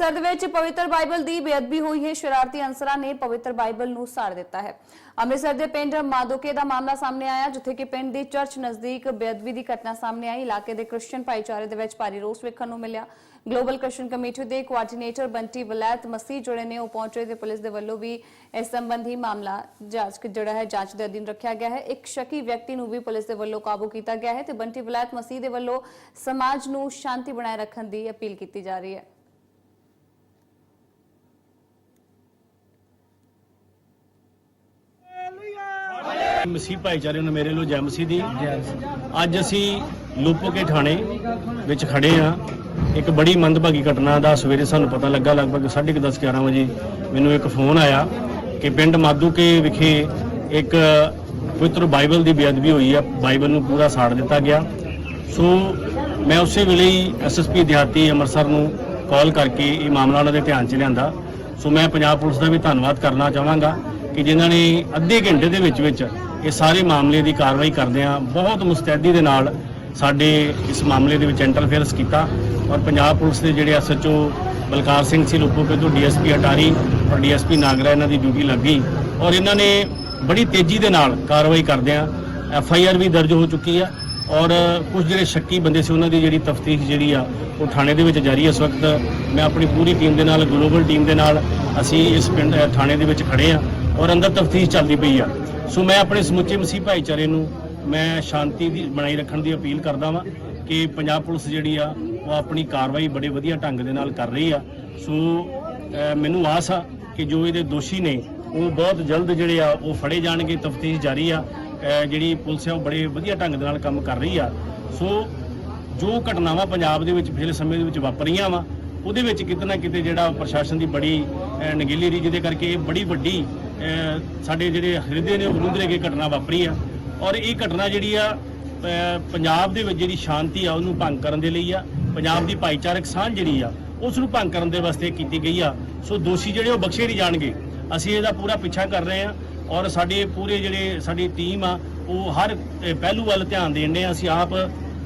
ਅੰਮ੍ਰਿਤਸਰ ਦੇ ਵਿੱਚ ਪਵਿੱਤਰ ਬਾਈਬਲ ਦੀ ਬੇਅਦਬੀ ਹੋਈ ਹੈ। ਸ਼ਰਾਰਤੀ ਅਨਸਰਾਂ ਨੇ ਪਵਿੱਤਰ ਬਾਈਬਲ ਨੂੰ ਸਾੜ ਦਿੱਤਾ ਹੈ। ਅੰਮ੍ਰਿਤਸਰ ਦੇ ਪਿੰਡ ਮਾਦੋਕੇ ਦਾ ਮਾਮਲਾ ਸਾਹਮਣੇ ਆਇਆ, ਜਿੱਥੇ ਕਿ ਪਿੰਡ ਦੀ ਚਰਚ ਨਜ਼ਦੀਕ ਬੇਅਦਬੀ ਦੀ ਘਟਨਾ ਸਾਹਮਣੇ ਆਈ। ਇਲਾਕੇ ਦੇ ਕ੍ਰਿਸਚੀਅਨ ਭਾਈਚਾਰੇ ਦੇ ਵਿੱਚ ਭਾਰੀ ਰੋਸ ਵੇਖਣ ਨੂੰ ਮਿਲਿਆ। ਗਲੋਬਲ ਕ੍ਰਿਸਚੀਅਨ ਕਮੇਟੀ ਦੇ ਕੋਆਰਡੀਨੇਟਰ ਬੰਟੀ ਵਲੈਤ ਮਸੀਹ ਜਿਹੜੇ ਨੇ। ਉਹ ਪਹੁੰਚੇ ਤੇ ਪੁਲਿਸ ਦੇ ਵੱਲੋਂ ਵੀ ਇਸ ਸੰਬੰਧੀ ਮਾਮਲਾ ਜਾਂਚ ਜਿਹੜਾ ਹੈ, ਜਾਂਚ ਦੇ ਅਧੀਨ ਰੱਖਿਆ ਗਿਆ ਹੈ। ਇੱਕ ਸ਼ੱਕੀ ਵਿਅਕਤੀ ਨੂੰ ਵੀ ਪੁਲਿਸ ਦੇ ਵੱਲੋਂ ਕਾਬੂ ਕੀਤਾ ਗਿਆ ਹੈ ਤੇ ਬੰਟੀ ਵਲੈਤ ਮਸੀਹ ਦੇ ਵੱਲੋਂ ਸਮਾਜ ਨੂੰ ਸ਼ਾਂਤੀ ਬਣਾਏ ਰੱਖਣ ਦੀ ਅਪੀਲ ਕੀਤੀ ਜਾ ਰਹੀ ਹੈ। ਮਸੀਹ ਭਾਈਚਾਰੇ ਨੂੰ ਮੇਰੇ ਲੋ ਜੈ ਮਸੀਹ ਦੀ ਅੱਜ ਅਸੀਂ ਲੋਪੋਕੇ ਥਾਣੇ ਵਿੱਚ ਖੜੇ ਆ ਇੱਕ ਬੜੀ ਮੰਦਭਾਗੀ ਘਟਨਾ ਦਾ ਸਵੇਰੇ ਸਾਨੂੰ ਪਤਾ ਲੱਗਾ ਲਗਭਗ 10:30 11 ਵਜੇ ਮੈਨੂੰ ਇੱਕ ਫੋਨ ਆਇਆ ਕਿ ਪਿੰਡ ਮਾਦੂਕੇ ਵਿਖੇ ਇੱਕ ਪਵਿੱਤਰ ਬਾਈਬਲ ਦੀ ਬੇਅਦਬੀ ਹੋਈ ਆ। ਬਾਈਬਲ ਨੂੰ ਪੂਰਾ ਸਾੜ ਦਿੱਤਾ ਗਿਆ। ਸੋ ਮੈਂ ਉਸੇ ਵੇਲੇ ਹੀ ਐਸਐਸਪੀ ਦਿਹਾਤੀ ਅੰਮ੍ਰਿਤਸਰ ਨੂੰ ਕਾਲ ਕਰਕੇ ਇਹ ਮਾਮਲਾ ਉਹਨਾਂ ਦੇ ਧਿਆਨ 'ਚ ਲਿਆਂਦਾ। ਸੋ ਮੈਂ ਪੰਜਾਬ ਪੁਲਿਸ ਦਾ ਵੀ ਧੰਨਵਾਦ ਕਰਨਾ ਚਾਹਾਂਗਾ ਕਿ ਜਿਨ੍ਹਾਂ ਨੇ ਅੱਧੇ ਘੰਟੇ ਦੇ ਵਿੱਚ ਵਿੱਚ ਇਹ ਸਾਰੇ ਮਾਮਲੇ ਦੀ ਕਾਰਵਾਈ ਕਰਦਿਆਂ ਬਹੁਤ ਮੁਸਤੈਦੀ ਦੇ ਨਾਲ ਸਾਡੇ ਇਸ ਮਾਮਲੇ ਦੇ ਵਿੱਚ ਇੰਟਰਫੇਰੈਂਸ ਕੀਤਾ ਔਰ ਪੰਜਾਬ ਪੁਲਿਸ ਦੇ ਜਿਹੜੇ ਐਸਐਚਓ ਬਲਕਾਰ ਸਿੰਘ ਸੀ ਲੋਪੋਕੇ ਤੋਂ ਡੀਐਸਪੀ ਅਟਾਰੀ ਔਰ ਡੀਐਸਪੀ ਨਾਗਰਾ ਇਹਨਾਂ ਦੀ ਡਿਊਟੀ ਲੱਗੀ ਔਰ ਇਹਨਾਂ ਨੇ ਬੜੀ ਤੇਜ਼ੀ ਦੇ ਨਾਲ ਕਾਰਵਾਈ ਕਰਦਿਆਂ ਐਫਆਈਆਰ ਵੀ ਦਰਜ ਹੋ ਚੁੱਕੀ ਆ। ਔਰ ਕੁਝ ਜਿਹੜੇ ਸ਼ੱਕੀ ਬੰਦੇ ਸੀ, ਉਹਨਾਂ ਦੀ ਜਿਹੜੀ ਤਫਤੀਸ਼ ਜਿਹੜੀ ਆ, ਉਹ ਥਾਣੇ ਦੇ ਵਿੱਚ ਜਾਰੀ ਹੈ ਇਸ ਵਕਤ। ਮੈਂ ਆਪਣੀ ਪੂਰੀ ਟੀਮ ਦੇ ਨਾਲ, ਗਲੋਬਲ ਟੀਮ ਦੇ ਨਾਲ ਅਸੀਂ ਇਸ ਪਿੰਡ ਥਾਣੇ ਦੇ ਵਿੱਚ ਖੜੇ ਆ ਔਰ ਅੰਦਰ ਤਫਤੀਸ਼ ਚੱਲਦੀ ਪਈ ਆ। ਸੋ ਮੈਂ ਆਪਣੇ ਸਮੁੱਚੇ ਮਸੀਹ ਭਾਈਚਾਰੇ ਨੂੰ, ਮੈਂ ਸ਼ਾਂਤੀ ਦੀ, ਬਣਾਈ ਰੱਖਣ ਦੀ ਅਪੀਲ ਕਰਦਾ ਵਾਂ ਕਿ ਪੰਜਾਬ ਪੁਲਿਸ ਜਿਹੜੀ ਆ, ਉਹ ਆਪਣੀ ਕਾਰਵਾਈ ਬੜੇ ਵਧੀਆ ਢੰਗ ਦੇ ਨਾਲ ਕਰ ਰਹੀ ਆ। ਸੋ ਮੈਨੂੰ ਆਸ ਆ ਕਿ ਜੋ ਇਹਦੇ ਦੋਸ਼ੀ ਨੇ, ਉਹ ਬਹੁਤ ਜਲਦ ਜਿਹੜੇ ਆ, ਉਹ ਫੜੇ ਜਾਣਗੇ, ਤਫਤੀਸ਼ ਜਾਰੀ ਆ। ਜਿਹੜੀ ਪੁਲਿਸ ਆ ਉਹ ਬੜੇ ਵਧੀਆ ਢੰਗ ਦੇ ਨਾਲ ਕੰਮ ਕਰ ਰਹੀ ਆ। ਸੋ ਜੋ ਘਟਨਾਵਾਂ ਪੰਜਾਬ ਦੇ ਵਿੱਚ ਪਿਛਲੇ ਸਮੇਂ ਦੇ ਵਿੱਚ ਵਾਪਰੀਆਂ ਵਾ ਉਹਦੇ ਵਿੱਚ ਕਿਤੇ ਨਾ ਕਿਤੇ ਜਿਹੜਾ ਪ੍ਰਸ਼ਾਸਨ ਦੀ ਬੜੀ ਅਹ, ਨਗੇਲੀ ਰਹੀ ਜਿਹਦੇ ਕਰਕੇ ਇਹ ਬੜੀ ਵੱਡੀ ਸਾਡੇ ਜਿਹੜੇ ਹਿਰਦੇ ਨੇ ਉਹ ਰੁੰਦਰੇ ਕੇ ਘਟਨਾ ਵਾਪਰੀ ਆ। ਔਰ ਇਹ ਘਟਨਾ ਜਿਹੜੀ ਆ ਪੰਜਾਬ ਦੇ ਵਿੱਚ ਜਿਹੜੀ ਸ਼ਾਂਤੀ ਆ ਉਹਨੂੰ ਭੰਗ ਕਰਨ ਦੇ ਲਈ ਆ। ਪੰਜਾਬ ਦੀ ਭਾਈਚਾਰਕ ਸਾਂਝ ਜਿਹੜੀ ਆ ਉਸ ਨੂੰ ਭੰਗ ਕਰਨ ਦੇ ਵਾਸਤੇ ਕੀਤੀ ਗਈ ਆ। ਸੋ ਦੋਸ਼ੀ ਜਿਹੜੇ ਉਹ ਬਖਸ਼ੇ ਨਹੀਂ ਜਾਣਗੇ। ਅਸੀਂ ਇਹਦਾ ਪੂਰਾ ਪਿੱਛਾ ਕਰ ਰਹੇ ਆ ਔਰ ਸਾਡੇ ਪੂਰੇ ਜਿਹੜੇ ਸਾਡੀ ਟੀਮ ਆ, ਉਹ ਹਰ ਪਹਿਲੂ ਵੱਲ ਧਿਆਨ ਦੇਣ ਦੇ ਆ। ਅਸੀਂ ਆਪ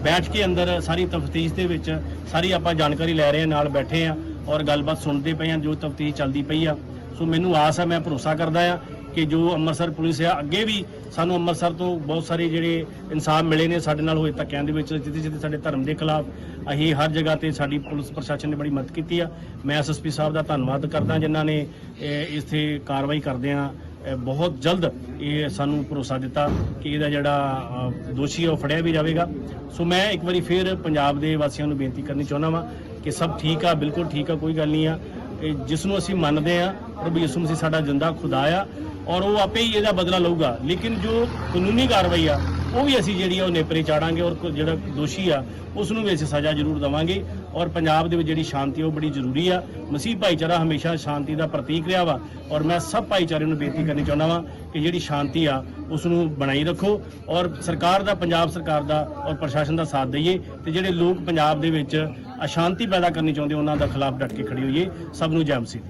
ਬੈਠ ਕੇ ਅੰਦਰ ਸਾਰੀ ਤਫਤੀਸ਼ ਦੇ ਵਿੱਚ ਸਾਰੀ ਆਪਾਂ ਜਾਣਕਾਰੀ ਲੈ ਰਹੇ ਹਾਂ ਨਾਲ ਬੈਠੇ ਆ ਔਰ ਗੱਲਬਾਤ ਸੁਣਦੇ ਪਏ ਆ, ਜੋ ਤਫਤੀਸ਼ ਚੱਲਦੀ ਪਈ ਆ। ਸੋ ਮੈਨੂੰ ਆਸ ਆ, ਮੈਂ ਭਰੋਸਾ ਕਰਦਾ ਆ ਕਿ ਜੋ ਅੰਮ੍ਰਿਤਸਰ ਪੁਲਿਸ ਆ, ਅੱਗੇ ਵੀ ਸਾਨੂੰ ਅੰਮ੍ਰਿਤਸਰ ਤੋਂ ਬਹੁਤ ਸਾਰੇ ਜਿਹੜੇ ਇਨਸਾਫ ਮਿਲੇ ਨੇ ਸਾਡੇ ਨਾਲ ਹੋਏ ਧੱਕਿਆਂ ਦੇ ਵਿੱਚ, ਜਿੱਥੇ ਜਿੱਥੇ ਸਾਡੇ ਧਰਮ ਦੇ ਖਿਲਾਫ ਅਸੀਂ ਹਰ ਜਗ੍ਹਾ ਤੇ ਸਾਡੀ ਪੁਲਿਸ ਪ੍ਰਸ਼ਾਸਨ ਨੇ ਬੜੀ ਮਦਦ ਕੀਤੀ ਆ। ਮੈਂ ਐਸਐਸਪੀ ਸਾਹਿਬ ਦਾ ਧੰਨਵਾਦ ਕਰਦਾ, ਜਿਨ੍ਹਾਂ ਨੇ, ਇਹ ਇੱਥੇ ਕਾਰਵਾਈ ਕਰਦੇ ਆ। ਬਹੁਤ ਜਲਦ ਇਹ ਸਾਨੂੰ ਭਰੋਸਾ ਦਿੱਤਾ ਕਿ ਇਹਦਾ ਜਿਹੜਾ ਦੋਸ਼ੀ ਹੈ ਉਹ ਫੜਿਆ ਵੀ ਜਾਵੇਗਾ। ਸੋ ਮੈਂ ਇੱਕ ਵਾਰੀ ਫੇਰ ਪੰਜਾਬ ਦੇ ਵਾਸੀਆਂ ਨੂੰ ਬੇਨਤੀ ਕਰਨੀ ਚਾਹੁੰਦਾ ਵਾਂ ਕਿ ਸਭ ਠੀਕ ਆ, ਬਿਲਕੁਲ ਠੀਕ ਆ, ਕੋਈ ਗੱਲ ਨਹੀਂ ਆ। ਇਹ ਜਿਸ ਨੂੰ ਅਸੀਂ ਮੰਨਦੇ ਆ, ਪ੍ਰਭੂ ਯਿਸੂ ਮਸੀਹ ਸਾਡਾ ਜਿੰਦਾ ਖੁਦਾ ਆ ਔਰ ਉਹ ਆਪੇ ਹੀ ਇਹਦਾ ਬਦਲਾ ਲਊਗਾ। ਲੇਕਿਨ ਜੋ ਕਾਨੂੰਨੀ ਕਾਰਵਾਈ ਆ, ਉਹ ਵੀ ਅਸੀਂ ਜਿਹੜੀ ਆ, ਉਹ ਨੇਪਰੇ ਚਾੜਾਂਗੇ ਔਰ ਜਿਹੜਾ ਦੋਸ਼ੀ ਆ, ਉਸ ਨੂੰ ਵੀ ਅਸੀਂ ਸਜ਼ਾ ਜ਼ਰੂਰ ਦੇਵਾਂਗੇ। ਔਰ ਪੰਜਾਬ ਦੇ ਵਿੱਚ ਜਿਹੜੀ ਸ਼ਾਂਤੀ ਆ, ਉਹ ਬੜੀ ਜ਼ਰੂਰੀ ਆ। ਮਸੀਹ ਭਾਈਚਾਰਾ ਹਮੇਸ਼ਾ ਸ਼ਾਂਤੀ ਦਾ ਪ੍ਰਤੀਕ ਰਿਹਾ ਵਾ ਔਰ ਮੈਂ ਸਭ ਭਾਈਚਾਰੇ ਨੂੰ ਬੇਨਤੀ ਕਰਨੀ ਚਾਹੁੰਦਾ ਵਾਂ ਕਿ ਜਿਹੜੀ ਸ਼ਾਂਤੀ ਆ ਉਸ ਨੂੰ ਬਣਾਈ ਰੱਖੋ ਔਰ ਸਰਕਾਰ ਦਾ ਪੰਜਾਬ ਸਰਕਾਰ ਦਾ ਔਰ ਪ੍ਰਸ਼ਾਸਨ ਦਾ ਸਾਥ ਦਈਏ ਤੇ ਜਿਹੜੇ ਲੋਕ ਪੰਜਾਬ ਦੇ ਵਿੱਚ ਅਸ਼ਾਂਤੀ ਪੈਦਾ ਕਰਨੀ ਚਾਹੁੰਦੇ ਉਹਨਾਂ ਦਾ ਖਿਲਾਫ ਡਟ ਕੇ ਖੜੀ ਹੋਈਏ। ਸਭ ਨੂੰ ਜੈ ਮਸੀਹ।